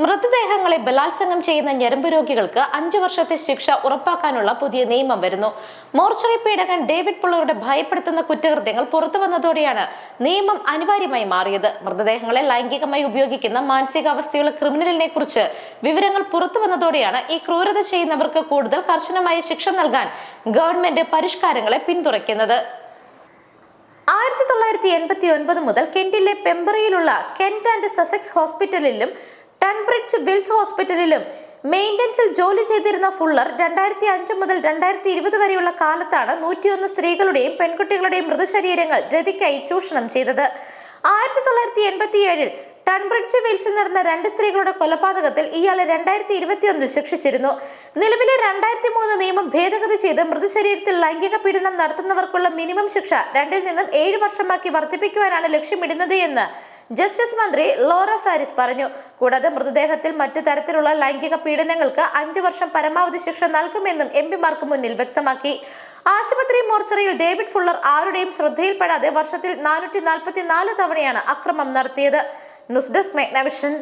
മൃതദേഹങ്ങളെ ബലാത്സംഗം ചെയ്യുന്ന ഞരമ്പ് രോഗികൾക്ക് അഞ്ചു വർഷത്തെ ശിക്ഷ ഉറപ്പാക്കാനുള്ള പുതിയ നിയമം വരുന്നു. മോർച്ചറി പീഡകൻ ഡേവിഡ് പുള്ളറുടെ ഭയപ്പെടുത്തുന്ന കുറ്റകൃത്യങ്ങൾ പുറത്തു വന്നതോടെയാണ് നിയമം അനിവാര്യമായി മാറിയത്. മൃതദേഹങ്ങളെ ലൈംഗികമായി ഉപയോഗിക്കുന്ന മാനസികാവസ്ഥയുള്ള ക്രിമിനലിനെ കുറിച്ച് വിവരങ്ങൾ പുറത്തു വന്നതോടെയാണ് ഈ ക്രൂരത ചെയ്യുന്നവർക്ക് കൂടുതൽ കർശനമായ ശിക്ഷ നൽകാൻ ഗവൺമെന്റ് പരിഷ്കാരങ്ങളെ പിന്തുണയ്ക്കുന്നത്. ആയിരത്തി തൊള്ളായിരത്തി എൺപത്തി ഒൻപത് മുതൽ കെന്റിലെ പെമ്പറയിലുള്ള കെന്റ് ആൻഡ് സസെക്സ് ഹോസ്പിറ്റലിലും ടൺബ്രിഡ്ജ് വിൽസ് ഹോസ്പിറ്റലിലും മെയിന്റനൻസിൽ ജോലി ചെയ്തിരുന്ന ഫുള്ളർ രണ്ടായിരത്തി അഞ്ച് മുതൽ രണ്ടായിരത്തി ഇരുപത് വരെയുള്ള കാലത്താണ് നൂറ്റിയൊന്ന് സ്ത്രീകളുടെയും പെൺകുട്ടികളുടെയും മൃതശരീരങ്ങൾ രതിക്കായി ചൂഷണം ചെയ്തത്. ആയിരത്തി തൊള്ളായിരത്തി എൺപത്തി ഏഴിൽ ടൺബ്രിഡ്ജ് വെയിൽസിൽ നടന്ന രണ്ട് സ്ത്രീകളുടെ കൊലപാതകത്തിൽ ഇയാളെ രണ്ടായിരത്തി ഇരുപത്തിയൊന്നിൽ ശിക്ഷിച്ചിരുന്നു. നിലവിലെ രണ്ടായിരത്തി മൂന്ന് നിയമം ഭേദഗതി ചെയ്ത് മൃതശരീരത്തിൽ ലൈംഗിക പീഡനം നടത്തുന്നവർക്കുള്ള മിനിമം ശിക്ഷ രണ്ടിൽ നിന്നും ഏഴ് വർഷമാക്കി വർദ്ധിപ്പിക്കുവാനാണ് ലക്ഷ്യമിടുന്നത് എന്ന് ജസ്റ്റിസ് മന്ത്രി ലോറ ഫാരിസ് പറഞ്ഞു. കൂടാതെ മൃതദേഹത്തിൽ മറ്റു തരത്തിലുള്ള ലൈംഗിക പീഡനങ്ങൾക്ക് അഞ്ചു വർഷം പരമാവധി ശിക്ഷ നൽകുമെന്നും എം പിമാർക്ക് മുന്നിൽ വ്യക്തമാക്കി. ആശുപത്രി മോർച്ചറിയിൽ ഡേവിഡ് ഫുള്ളർ ആരുടെയും ശ്രദ്ധയിൽപ്പെടാതെ വർഷത്തിൽ നാനൂറ്റി തവണയാണ് അക്രമം നടത്തിയത്. News desk മെഗ്നവിഷൻ